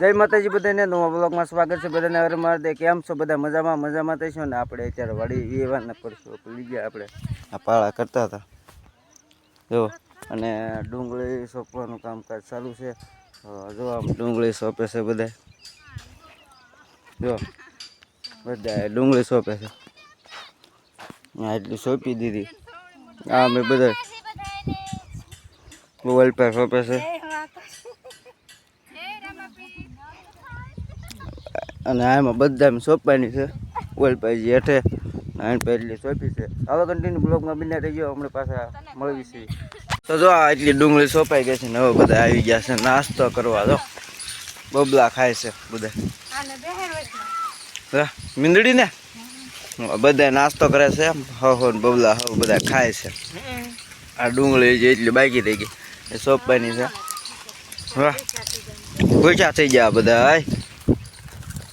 જય માતાજી બધાને નવા બ્લોગમાં સ્વાગત છે. બધાને હર મહાદેવ. કેમ છો બધા? મજામાં મજામાં થઈશું ને? આપણે અત્યારે વળી એ વાત ન કરશું. ભૂલી ગયા આપણે. આ પાળા કરતા હતા. જો અને ડુંગળી સોંપવાનું કામકાજ ચાલુ છે. જો આમ ડુંગળી સોંપે છે બધા જો બધા ડુંગળી સોંપે છે. એટલી સોંપી દીધી. આ મેં બધા મોબાઈલ પર સોંપે છે. અને આમાં બધા સોંપવાની છે. ઓલપાઈ હેઠે નાઈન પહેલી સોંપી છે. હવે કન્ટિન્યુ બ્લોગમાં બિના રહી ગયો હમણાં પાછા મળવી છે તો જો આ એટલી ડુંગળી સોંપાઈ ગઈ છે ને હવે બધા આવી ગયા છે નાસ્તો કરવા. જો બબલા ખાય છે બધા. હા, મીંદડી ને? બધા નાસ્તો કરે છે હો હો ને બબલા હો બધા ખાય છે. આ ડુંગળી જે એટલી બાકી થઈ ગઈ. એ સોંપવાની છે. વાહ ભૂચા થઈ ગયા બધા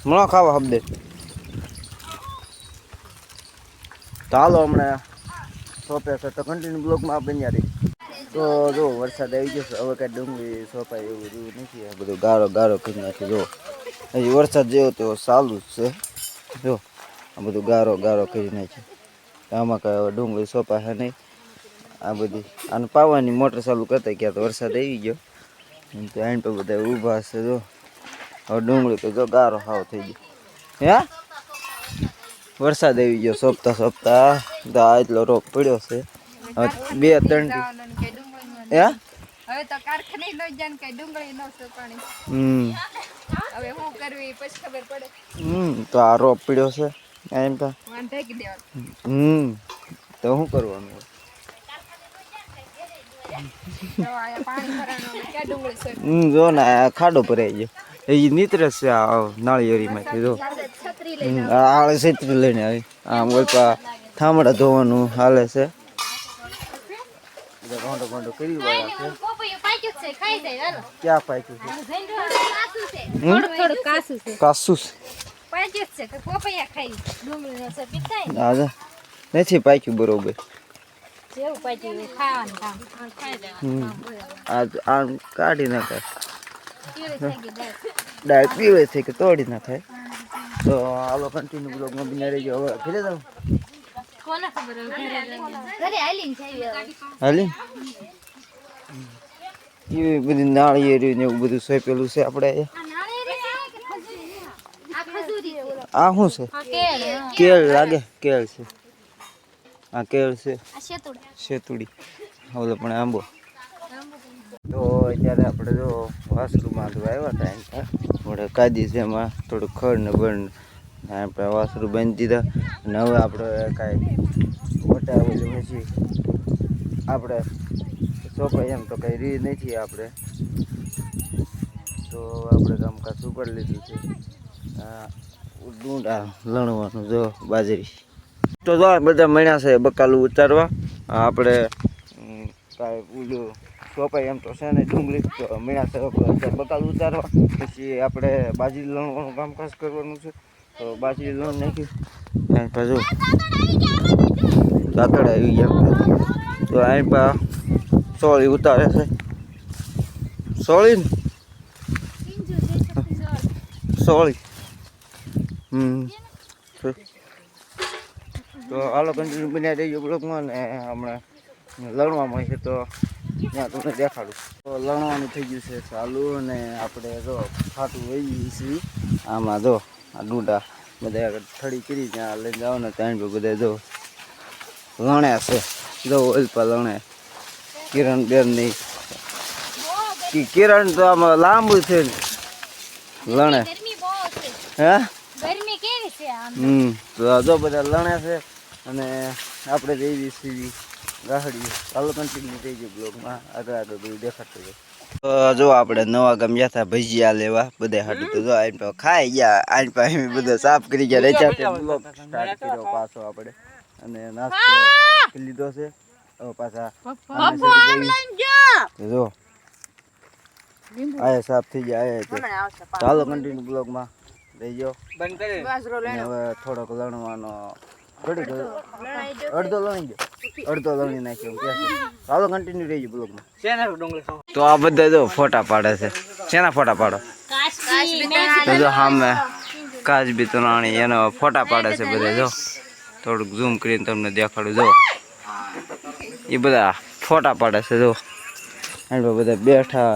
મળો ખાવા હબદે ચાલો હમણાં સોંપે છે તો કન્ટિન્યુ બ્લોકમાં બન્યા રહી તો જો વરસાદ આવી ગયો હવે કાંઈ ડુંગળી સોંપાય એવું બધું નથી, આ બધું ગારો ગારો કરી નાખે જો. હજી વરસાદ જેવો તો ચાલુ જ છે. જો, આ બધું ગારો ગારો કરી નાખે આમાં કાંઈ હવે ડુંગળી સોંપાશે નહીં. આ બધી, આને પાવાની મોટર ચાલુ કરતા ગયા તો વરસાદ આવી ગયો. તો એન્ડ પર બધા ઊભા છે, જો. હવે ડુંગળી તો જો ગારો હાવ થઈ ગયો. હે? વરસાદ આવી ગયો સોપતા સોપતા. તો આ એટલો રોપ પડ્યો છે. બે ત્રણ હે? હવે તો કારખાને ન જાય ને કઈ ડુંગળી ન સુકાણી. હમ. હવે શું કરવી પછી ખબર પડે. હમ તો આ રોપ પડ્યો છે. એમ તો વાંધે કે હમ તો શું કરવાનું હોય? તો આયા પાણી ભરાણું હવે ક્યાં ડુંગળી સોય હમ જો ને ખાડો ભરાઈ ગયો એ નીતરે છે આ નાળિયેરીમાંથી જો. આળે છેતરી લઈને આવી. આમ ઓલપા થાંભળા ધોવાનું હાલે છે. ગોંડો ગોંડો કરી વાળા છે. ક્યાં પાક્યું છે? થોડું થોડું છે. કાસુસ છે. પોપૈયા ખાઈ ડુંગળી નો સપી થાય ને નથી પાક્યું બરોબર. જેવું પાછું ખાવાનું કામ આ ખાઈ લેવાનું આમ કાઢી નાખાય ડાળ પીવે છે કે તોડી નાખાય તો હાલો કન્ટિન્યુ બ્લોગમાં બિના રહી ગયો હવે ફેરે જાઉં. હવે. હાલી એવી બધી નાળિયેરી ને એવું બધું સોંપેલું છે આપણે આ શું છે? કેળ લાગે કેળ છે. આ કેળ છે. શેતુડી. ઓલો પણ આંબો. તો અત્યારે આપણે જો વાસરું તો આવ્યા હતા એમ આપણે કાદી છે એમાં થોડું ખડ ને બળ આપણે વાસરું બાંધી દીધા. અને હવે આપણે કાંઈ વટાવેલું નથી આપણે ચોપાઈ એમ તો કંઈ રી નથી આપણે. તો આપણે કામકાજ ઉપર લીધું છે. આ ડુંડા લણવાનું જો બાજરી. તો જો બધા મળ્યા છે બકાલું ઉતારવા. આપણે કાંઈ ઓલું સોપાઈ એમ તો છે ને ડુંગળી તો મળ્યા છે બકાલું ઉતારવા. પછી આપણે બાજરી લણવાનું કામકાજ કરવાનું છે. તો બાજરી લણ નાખ્યું એમ પાછું દાતડ આવી ગયા. તો અહીં પા સોળી ઉતારે છે. સોળી. સોળી. હમ. તો હાલો કન્ટિન્યુ બન્યા રહીજો બ્લોકમાં ને હમણાં લણવામાં છે તો ત્યાં તમને દેખાડું. તો લણવાનું થઈ ગયું છે ચાલુ અને આપણે જો ખાતું વહી છે. આમાં જો આ ડૂંડા બધા આગળ થડી કરી ત્યાં લઈને જાઓ ને ત્યાં બધા જો લણ્યા છે. જો ઓલપા લણે. કિરણ બેન નહીં કિરણ તો આમાં લાંબુ છે લણે. હે? ગરમી કેવી છે હમ તો જો બધા લણે છે. અને આપણે જઈએ સીવી ગાહડી ચાલો કન્ટિન્યુ થઈ ગયું બ્લોગમાં આગળ આગળ બધું દેખાતું જાય તો જો આપણે નવા ગમ્યા ગયા હતા ભજીયા લેવા બધા હાટું તો જો આઈન પા ખાઈ ગયા આઈન પા એમ બધા સાફ કરી ગયા. રેચા બ્લોગ સ્ટાર્ટ કર્યો પાછો આપણે. અને નાસ્તો લીધો છે. હવે પાછા. જો આયા સાફ થઈ ગયા આયા ચાલો કન્ટિન્યુ બ્લોગમાં રહેજો અને હવે થોડોક લણવાનો થોડીક અડધો. લણી ગયો અડધો લણી નાખ્યો. એમ ચાલો કન્ટિન્યુ રહીજો બ્લોગમાં. તો આ બધા જો ફોટા પાડે છે. શેના ફોટા પાડો? તો જો સામે કાચ બી તરાણી એનો ફોટા પાડે છે બધા જો. થોડુંક ઝૂમ કરીને તમને દેખાડું જો. એ બધા ફોટા પાડે છે જો. એમાં બધા બેઠા.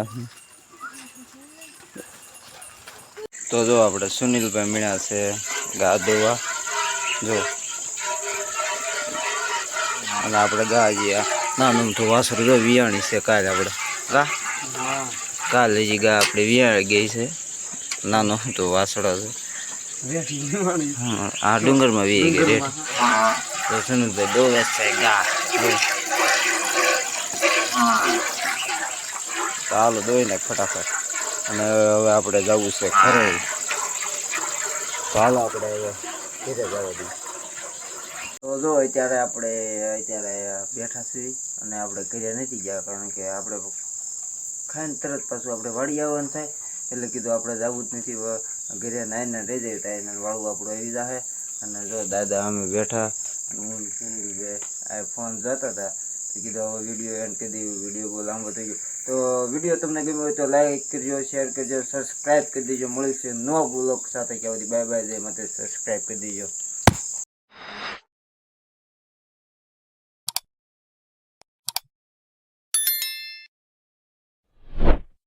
તો જો આપણે સુનિલભાઈ મીણા છે ગાદોવા જો. અને આપણે ગા જઈએ. નાનું તો વાસરું જો વિયાણી છે કાલે આપણે. ગા? કાલે જે ગા આપણે વિયાણી ગઈ છે. નાનો તો વાસડો છે. આ ડુંગરમાં વી ગઈ રેટ તો સુનિલભાઈ દો છે ગા. ચાલો દોઈ નાખ ફટાફટ. અને હવે આપણે જવું છે ખરે ચાલો આપણે હવે ઘરે જવા દઈએ. તો જો અત્યારે આપણે, અત્યારે બેઠા છીએ અને આપણે ઘરે નથી ગયા કારણ કે આપણે ખાઈને તરત પાછું આપણે વાળી આવવાનું થાય. એટલે કીધું આપણે જવું જ નથી. ઘરે નાઈને રહી જાય ટાઈને વાળું આપણું આવી જાય અને જો દાદા અમે બેઠા અને હું આ ફોન જોતા હતા. તો કીધું હવે વીડિયો એન્ડ કરી દીધું વીડિયો બહુ લાંબો થઈ ગયો. તો વીડિયો તમને ગમ્યો હોય તો લાઈક કરજો શેર કરજો સબસ્ક્રાઈબ કરી દેજો. મળીશું નો બ્લોગ સાથે. કહેવાથી બાય બાય જય માટે સબસ્ક્રાઈબ કરી દેજો.